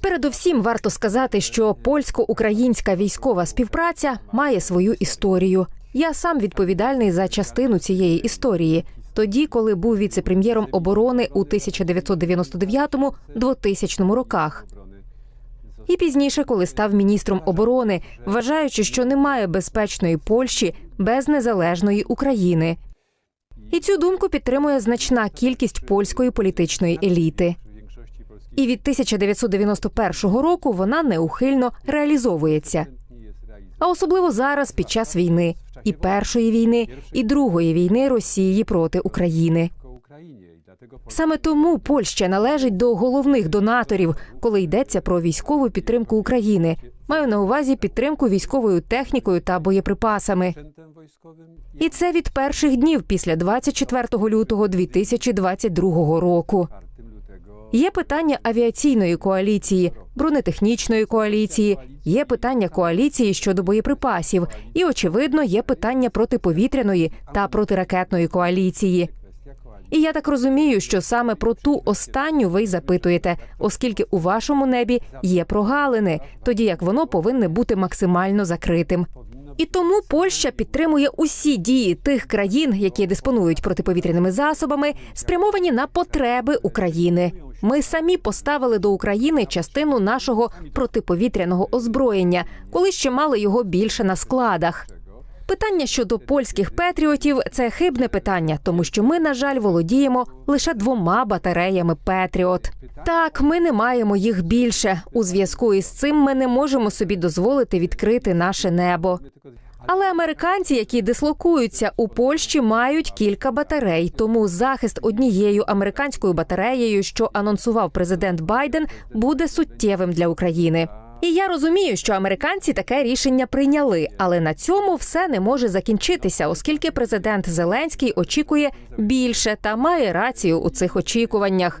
Передовсім варто сказати, що польсько-українська військова співпраця має свою історію. Я сам відповідальний за частину цієї історії. Тоді, коли був віце-прем'єром оборони у 1999-2000 роках, і пізніше, коли став міністром оборони, вважаючи, що немає безпечної Польщі без незалежної України. І цю думку підтримує значна кількість польської політичної еліти. І від 1991 року вона неухильно реалізовується. А особливо зараз, під час війни, і першої війни, і другої війни Росії проти України. Саме тому Польща належить до головних донаторів, коли йдеться про військову підтримку України. Маю на увазі підтримку військовою технікою та боєприпасами. І це від перших днів після 24 лютого 2022 року. Є питання авіаційної коаліції, бронетехнічної коаліції, є питання коаліції щодо боєприпасів, і очевидно, є питання протиповітряної та протиракетної коаліції. І я так розумію, що саме про ту останню ви й запитуєте, оскільки у вашому небі є прогалини, тоді як воно повинне бути максимально закритим. І тому Польща підтримує усі дії тих країн, які диспонують протиповітряними засобами, спрямовані на потреби України. Ми самі поставили до України частину нашого протиповітряного озброєння, коли ще мали його більше на складах. Питання щодо польських петріотів це хибне питання, тому що ми, на жаль, володіємо лише двома батареями Петріот. Так, ми не маємо їх більше. У зв'язку із цим ми не можемо собі дозволити відкрити наше небо. Але американці, які дислокуються у Польщі, мають кілька батарей. Тому захист однією американською батареєю, що анонсував президент Байден, буде суттєвим для України. І я розумію, що американці таке рішення прийняли, але на цьому все не може закінчитися, оскільки президент Зеленський очікує більше та має рацію у цих очікуваннях.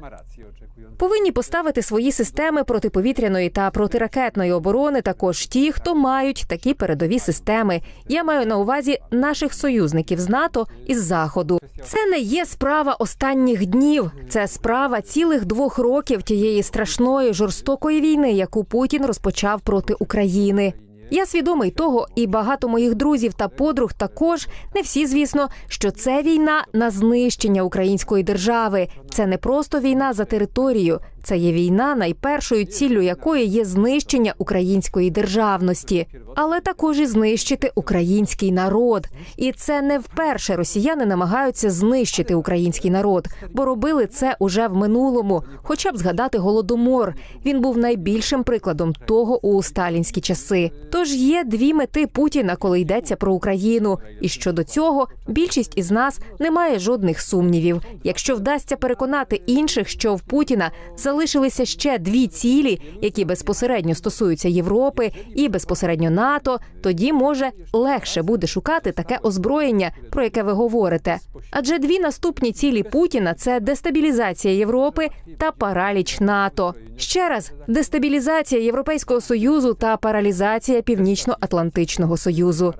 Повинні поставити свої системи протиповітряної та протиракетної оборони також ті, хто мають такі передові системи. Я маю на увазі наших союзників з НАТО і з заходу. Це не є справа останніх днів. Це справа цілих двох років тієї страшної жорстокої війни, яку Путін розпочав проти України. Я свідомий того, і багато моїх друзів та подруг також не всі, звісно, що це війна на знищення української держави. Це не просто війна за територію, це є війна, найпершою ціллю якої є знищення української державності, але також і знищити український народ. І це не вперше росіяни намагаються знищити український народ, бо робили це уже в минулому. Хоча б згадати голодомор. Він був найбільшим прикладом того у сталінські часи. Тож є дві мети Путіна, коли йдеться про Україну. І щодо цього більшість із нас не має жодних сумнівів. Якщо вдасться переконати інших, що в Путіна залишилися ще дві цілі, які безпосередньо стосуються Європи і безпосередньо НАТО, тоді може легше буде шукати таке озброєння, про яке ви говорите. Адже дві наступні цілі Путіна це дестабілізація Європи та параліч НАТО. Ще раз дестабілізація Європейського союзу та паралізація Північно-Атлантичного союзу.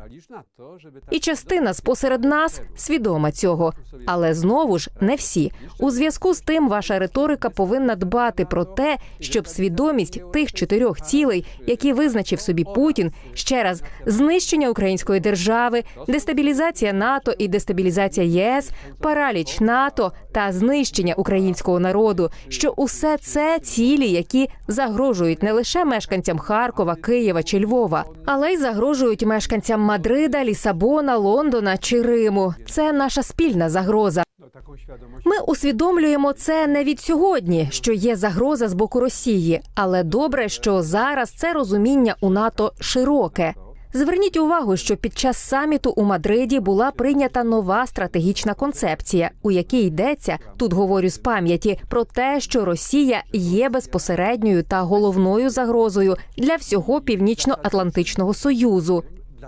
І частина спосеред нас свідома цього, але знову ж не всі. У зв'язку з тим, ваша риторика повинна дбати про те, щоб свідомість тих чотирьох цілей, які визначив собі Путін, ще раз знищення української держави, дестабілізація НАТО і дестабілізація ЄС, параліч НАТО та знищення українського народу, що усе це цілі, які загрожують не лише мешканцям Харкова, Києва чи Львова, але й загрожують мешканцям Мадрида, Лісабона, Лондона чи Риму. Це наша спільна загроза. Ми усвідомлюємо це не від сьогодні, що є загроза з боку Росії, але добре, що зараз це розуміння у НАТО широке. Зверніть увагу, що під час саміту у Мадриді була прийнята нова стратегічна концепція, у якій йдеться тут говорю з пам'яті про те, що Росія є безпосередньою та головною загрозою для всього північно-атлантичного союзу.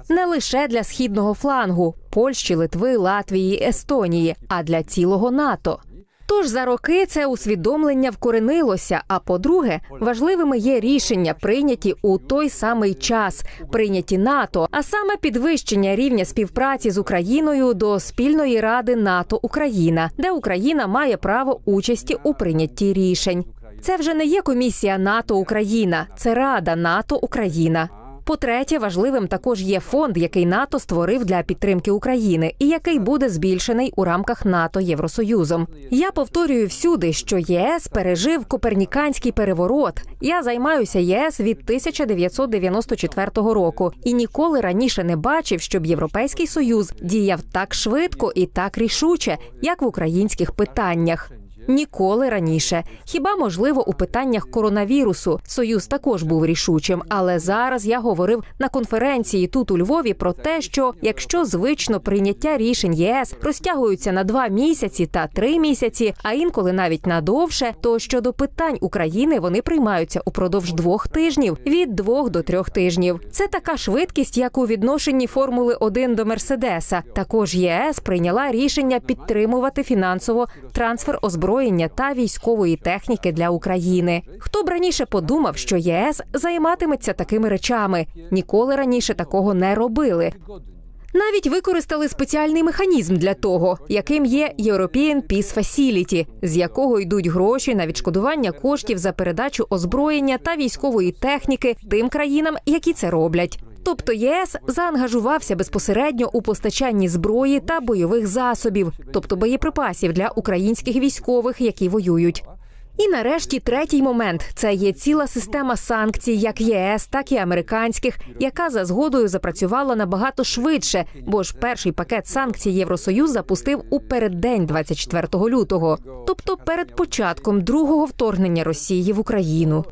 Не лише для східного флангу Польщі, Литви, Латвії, Естонії, а для цілого НАТО. Тож за роки це усвідомлення вкоренилося. А по-друге, важливими є рішення, прийняті у той самий час, прийняті НАТО, а саме підвищення рівня співпраці з Україною до спільної ради НАТО Україна, де Україна має право участі у прийнятті рішень. Це вже не є комісія НАТО Україна, це Рада НАТО Україна. По-третє, важливим також є фонд, який НАТО створив для підтримки України, і який буде збільшений у рамках НАТО Євросоюзом. Я повторюю всюди, що ЄС пережив коперніканський переворот. Я займаюся ЄС від 1994 року і ніколи раніше не бачив, щоб Європейський союз діяв так швидко і так рішуче, як в українських питаннях. Ніколи раніше. Хіба можливо у питаннях коронавірусу союз також був рішучим, але зараз я говорив на конференції тут у Львові про те, що якщо звично прийняття рішень ЄС розтягуються на два місяці та три місяці, а інколи навіть на довше, то щодо питань України вони приймаються упродовж двох тижнів від двох до трьох тижнів. Це така швидкість, як у відношенні Формули 1 до Мерседеса. Також ЄС прийняла рішення підтримувати фінансово трансфер озброєння та військової техніки для України. Хто б раніше подумав, що ЄС займатиметься такими речами? Ніколи раніше такого не робили. Навіть використали спеціальний механізм для того, яким є European Peace Facility, з якого йдуть гроші на відшкодування коштів за передачу озброєння та військової техніки тим країнам, які це роблять. Тобто ЄС заангажувався безпосередньо у постачанні зброї та бойових засобів, тобто боєприпасів для українських військових, які воюють. І нарешті третій момент це є ціла система санкцій, як ЄС, так і американських, яка за згодою запрацювала набагато швидше, бо ж перший пакет санкцій Євросоюз запустив у переддень 24 лютого, тобто перед початком другого вторгнення Росії в Україну.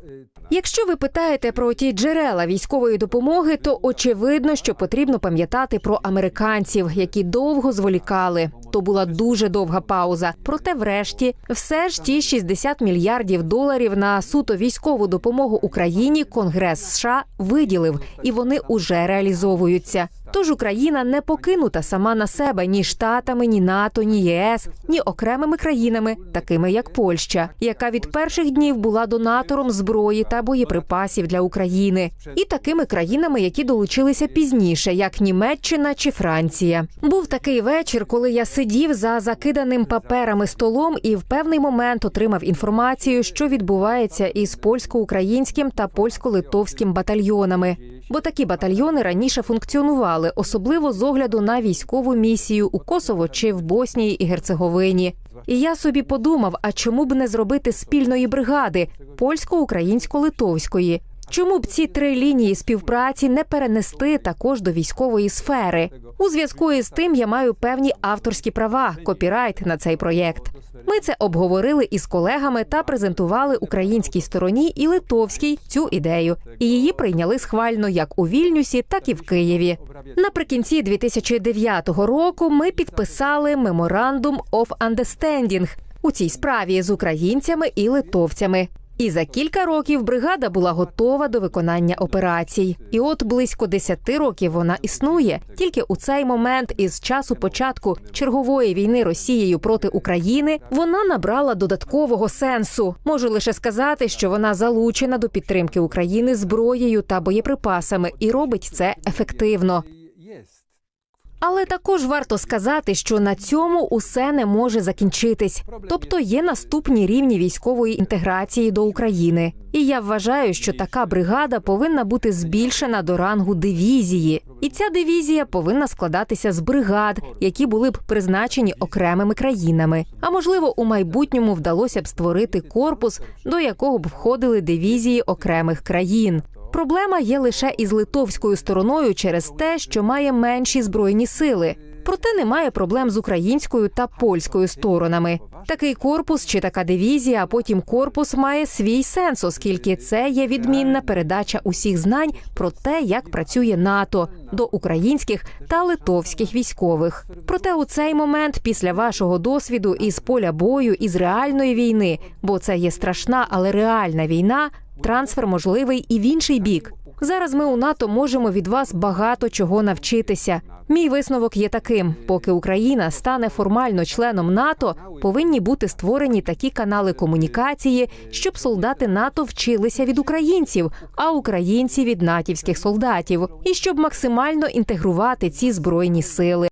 Якщо ви питаєте про ті джерела військової допомоги, то очевидно, що потрібно пам'ятати про американців, які довго зволікали. То була дуже довга пауза. Проте, врешті, все ж ті 60 мільярдів доларів на суто військову допомогу Україні Конгрес США виділив, і вони уже реалізовуються. Тож Україна не покинута сама на себе ні штатами, ні НАТО, ні ЄС, ні окремими країнами, такими як Польща, яка від перших днів була донатором зброї та боєприпасів для України, і такими країнами, які долучилися пізніше, як Німеччина чи Франція. Був такий вечір, коли я сидів за закиданим паперами столом і в певний момент отримав інформацію, що відбувається із польсько-українським та польсько-литовським батальйонами. Бо такі батальйони раніше функціонували, особливо з огляду на військову місію у Косово чи в Боснії і Герцеговині. І я собі подумав: а чому б не зробити спільної бригади польсько-українсько-литовської? Чому б ці три лінії співпраці не перенести також до військової сфери? У зв'язку із тим я маю певні авторські права, копірайт на цей проєкт. Ми це обговорили із колегами та презентували українській стороні і литовській цю ідею. І її прийняли схвально як у Вільнюсі, так і в Києві. Наприкінці 2009 року ми підписали Memorandum of Understanding у цій справі з українцями і литовцями. І за кілька років бригада була готова до виконання операцій. І от близько 10 років вона існує. Тільки у цей момент, із часу початку чергової війни Росією проти України, вона набрала додаткового сенсу. Можу лише сказати, що вона залучена до підтримки України зброєю та боєприпасами і робить це ефективно. Але також варто сказати, що на цьому усе не може закінчитись. Тобто є наступні рівні військової інтеграції до України. І я вважаю, що така бригада повинна бути збільшена до рангу дивізії, і ця дивізія повинна складатися з бригад, які були б призначені окремими країнами. А можливо, у майбутньому вдалося б створити корпус, до якого б входили дивізії окремих країн. Проблема є лише із литовською стороною через те, що має менші збройні сили. Проте немає проблем з українською та польською сторонами. Такий корпус чи така дивізія, а потім корпус має свій сенс, оскільки це є відмінна передача усіх знань про те, як працює НАТО до українських та литовських військових. Проте у цей момент, після вашого досвіду із поля бою, із реальної війни, бо це є страшна, але реальна війна. Трансфер можливий і в інший бік. Зараз ми у НАТО можемо від вас багато чого навчитися. Мій висновок є таким: поки Україна стане формально членом НАТО, повинні бути створені такі канали комунікації, щоб солдати НАТО вчилися від українців, а українці від натівських солдатів, і щоб максимально інтегрувати ці збройні сили.